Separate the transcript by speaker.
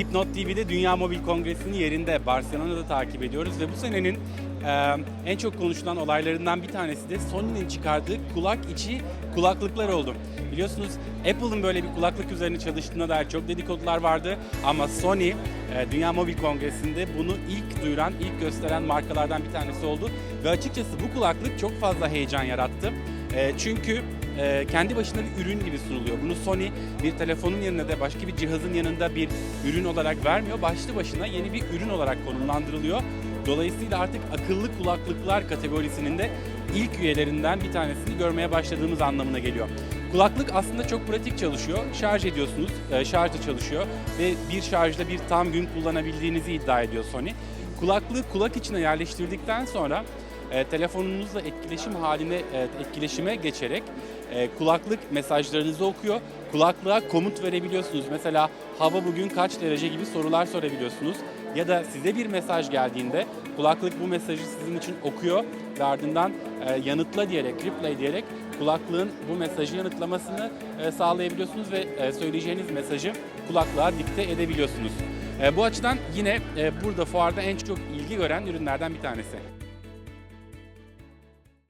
Speaker 1: Dipnot TV'de Dünya Mobil Kongresi'nin yerinde Barcelona'da takip ediyoruz ve bu senenin e, en çok konuşulan olaylarından bir tanesi de Sony'nin çıkardığı kulak içi kulaklıklar oldu. Biliyorsunuz Apple'ın böyle bir kulaklık üzerine çalıştığına dair çok dedikodular vardı ama Sony e, Dünya Mobil Kongresi'nde bunu ilk duyuran, ilk gösteren markalardan bir tanesi oldu ve açıkçası bu kulaklık çok fazla heyecan yarattı. E, çünkü e, kendi başına bir ürün gibi sunuluyor. Bunu Sony bir telefonun yanında da başka bir cihazın yanında bir ürün olarak vermiyor. Başlı başına yeni bir ürün olarak konumlandırılıyor. Dolayısıyla artık akıllı kulaklıklar kategorisinin de ilk üyelerinden bir tanesini görmeye başladığımız anlamına geliyor. Kulaklık aslında çok pratik çalışıyor. Şarj ediyorsunuz, e, şarjla çalışıyor ve bir şarjda bir tam gün kullanabildiğinizi iddia ediyor Sony. Kulaklığı kulak içine yerleştirdikten sonra e, telefonunuzla etkileşim haline e, etkileşime geçerek e, kulaklık mesajlarınızı okuyor. Kulaklığa komut verebiliyorsunuz. Mesela hava bugün kaç derece gibi sorular sorabiliyorsunuz. Ya da size bir mesaj geldiğinde kulaklık bu mesajı sizin için okuyor ve ardından yanıtla diyerek, reply diyerek kulaklığın bu mesajı yanıtlamasını sağlayabiliyorsunuz ve söyleyeceğiniz mesajı kulaklığa dikte edebiliyorsunuz. Bu açıdan yine burada fuarda en çok ilgi gören ürünlerden bir tanesi.